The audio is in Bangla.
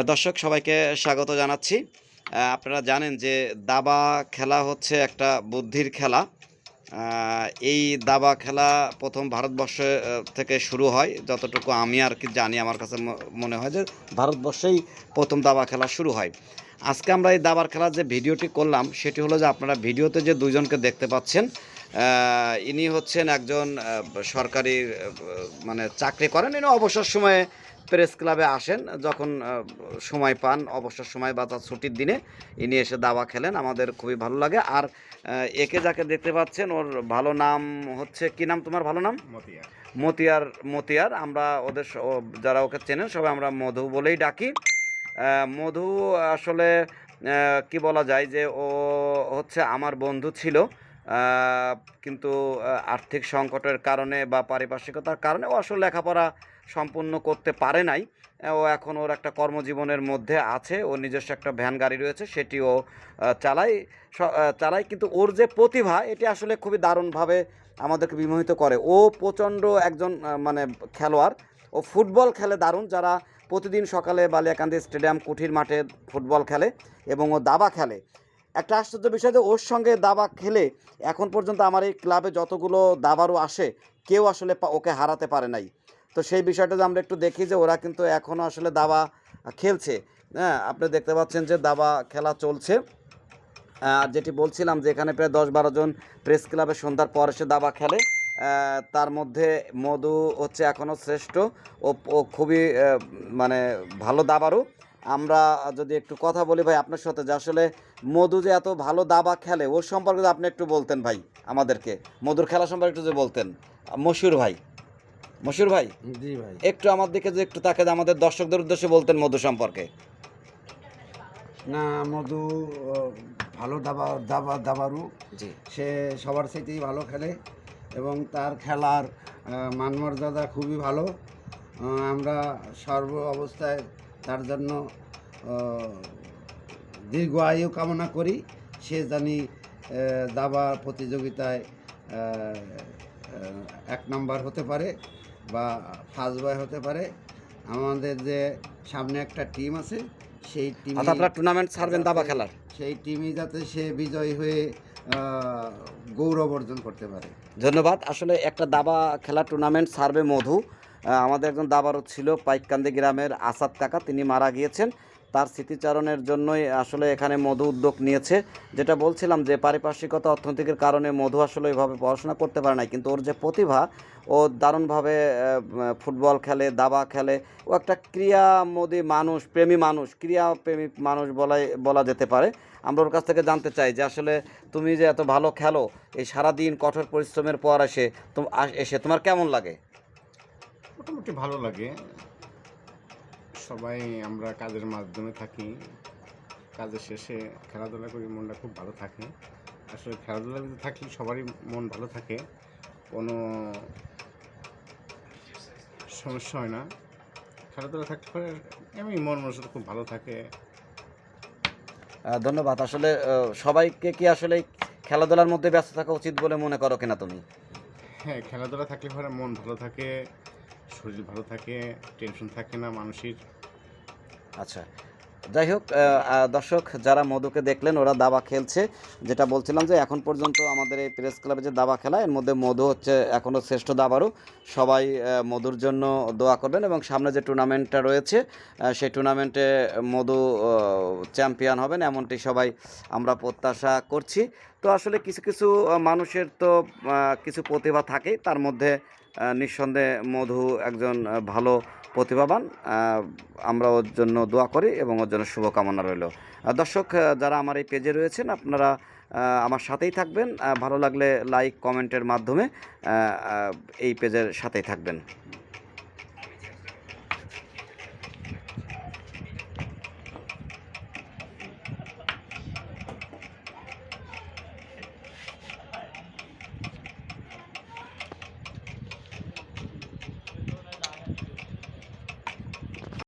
দর্শক, সবাইকে স্বাগত জানাচ্ছি। আপনারা জানেন যে দাবা খেলা হচ্ছে একটা বুদ্ধির খেলা। এই দাবা খেলা প্রথম ভারতবর্ষ থেকে শুরু হয়। যতটুকু আমি আর কি জানি, আমার কাছে মনে হয় যে ভারতবর্ষেই প্রথম দাবা খেলা শুরু হয়। আজকে আমরা এই দাবার খেলার যে ভিডিওটি করলাম সেটি হলো যে আপনারা ভিডিওতে যে দুইজনকে দেখতে পাচ্ছেন ইনি হচ্ছেন একজন সরকারি মানে চাকরি করেন। ইনি অবসর সময়ে প্রেস ক্লাবে আসেন যখন সময় পান অবসর সময় বা তার ছুটির দিনে ইনি এসে দাবা খেলেন। আমাদের খুবই ভালো লাগে। আর একে যাকে দেখতে পাচ্ছেন ওর ভালো নাম হচ্ছে কি নাম তোমার ভালো নাম? মতিয়ার। মতিয়ার মতিয়ার। আমরা ওদের যারা ওকে চেনেন সবাই আমরা মধু বলেই ডাকি। মধু আসলে কি বলা যায় যে ও হচ্ছে আমার বন্ধু ছিল কিন্তু আর্থিক সংকটের কারণে বা পারিপার্শ্বিকতার কারণে ও আসলে লেখাপড়া সম্পূর্ণ করতে পারে নাই। ও এখন ওর একটা কর্মজীবনের মধ্যে আছে, ওর নিজস্ব একটা ভ্যান গাড়ি রয়েছে, সেটি ও চালায় চালায় কিন্তু ওর যে প্রতিভা, এটি আসলে খুবই দারুণভাবে আমাদেরকে বিমোহিত করে। ও প্রচণ্ড একজন মানে খেলোয়াড় ও ফুটবল খেলে দারুণ। যারা প্রতিদিন সকালে বালিয়াকান্দি স্টেডিয়াম কুঠির মাঠে ফুটবল খেলে এবং ও দাবা খেলে। একটা আশ্চর্য বিষয় যে ওর সঙ্গে দাবা খেলে এখন পর্যন্ত আমার এই ক্লাবে যতগুলো দাবারও আসে, কেউ আসলে ওকে হারাতে পারে নাই। তো সেই বিষয়টা আমরা একটু দেখি যে ওরা কিন্তু এখনও আসলে দাবা খেলছে। হ্যাঁ আপনি দেখতে পাচ্ছেন যে দাবা খেলা চলছে। আর যেটি বলছিলাম যে এখানে প্রায় দশ বারো জন প্রেস ক্লাবে সন্ধ্যার পর এসে দাবা খেলে। তার মধ্যে মধু হচ্ছে এখনও শ্রেষ্ঠ ও খুবই মানে ভালো দাবারও আমরা যদি একটু কথা বলি ভাই আপনার সাথে যে আসলে মধু যে এত ভালো দাবা খেলে ওর সম্পর্কে আপনি একটু বলতেন ভাই আমাদেরকে। মধুর খেলা সম্পর্কে একটু যে বলতেন। মশুর ভাই। মশুর ভাই? জি ভাই। একটু আমার দিকে যে একটু তাকে আমাদের দর্শকদের উদ্দেশ্যে বলতেন মধু সম্পর্কে। না মধু ভালো দাবা দাবা দাবারু। জি। সে সবার সাথেই ভালো খেলে। এবং তার খেলার মানমর্যাদা খুবই ভালো। আমরা সর্ব অবস্থায় তার জন্য দীর্ঘ আয়ু কামনা করি। সে জানি দাবা প্রতিযোগিতায় এক নম্বর হতে পারে বা ফার্স্ট বয় হতে পারে। আমাদের যে সামনে একটা টিম আছে সেই টিম আপনারা টুর্নামেন্ট ছাড়বেন দাবা খেলার। সেই টিমই যাতে সে বিজয়ী হয়ে গৌরব অর্জন করতে পারে। ধন্যবাদ। আসলে একটা দাবা খেলা টুর্নামেন্ট সার্ভে মধু। আমাদের একজন দাবারও ছিল পাইকান্দি গ্রামের আসাদ টাকা তিনি মারা গিয়েছেন। তার স্মৃতিচারণের জন্যই আসলে এখানে মধু উদ্যোগ নিয়েছে। যেটা বলছিলাম যে, পারিপার্শ্বিকতা অর্থনৈতিকের কারণে মধু আসলে ওইভাবে পড়াশোনা করতে পারে না কিন্তু ওর যে প্রতিভা, ও দারুণভাবে ফুটবল খেলে, দাবা খেলে, ও একটা ক্রিয়া ক্রিয়ামোদী মানুষ, প্রেমী মানুষ, ক্রিয়াপ্রেমী মানুষ বলাই, বলা যেতে পারে। আমরা ওর কাছ থেকে জানতে চাই যে, আসলে তুমি যে এত ভালো খেলো, এই সারাদিন কঠোর পরিশ্রমের পর এসে এসে তোমার কেমন লাগে? মোটামুটি ভালো লাগে। সবাই আমরা কাজের মাধ্যমে থাকি। কাজের শেষে খেলাধুলা করি মনটা খুব ভালো থাকে। আসলে খেলাধুলা ভিতরে থাকলে সবারই মন ভালো থাকে। কোনো সমস্যা হয় না। খেলাধুলা থাকলে পরে এমনি মন মনসাটা খুব ভালো থাকে। ধন্যবাদ। আসলে সবাইকে কি আসলে খেলাধুলার মধ্যে ব্যস্ত থাকা উচিত বলে মনে করো কিনা তুমি? হ্যাঁ খেলাধুলা থাকলে পরে মন ভালো থাকে। শরীর ভালো থাকে টেনশন থাকে না মানুষের আচ্ছা। যাই হোক দর্শক, যারা মধুকে দেখলেন, ওরা দাবা খেলছে। যেটা বলছিলাম যে, এখন পর্যন্ত আমাদের এই প্রেস ক্লাবে যে দাবা খেলা, এর মধ্যে মধু হচ্ছে এখনও শ্রেষ্ঠ দাবারও। সবাই মধুর জন্য দোয়া করবেন এবং সামনে যে টুর্নামেন্টটা রয়েছে সেই টুর্নামেন্টে মধু চ্যাম্পিয়ন হবেন, এমনটি সবাই আমরা প্রত্যাশা করছি। তো আসলে কিছু কিছু মানুষের তো কিছু প্রতিভা থাকেই তার মধ্যে নিঃসন্দেহে মধু একজন ভালো প্রতিভাবান। আমরা ওর জন্য দোয়া করি এবং ওর জন্য শুভকামনা রইল। দর্শক যারা আমার এই পেজে রয়েছেন, আপনারা আমার সাথেই থাকবেন। ভালো লাগলে লাইক, কমেন্টের মাধ্যমে এই পেজের সাথেই থাকবেন।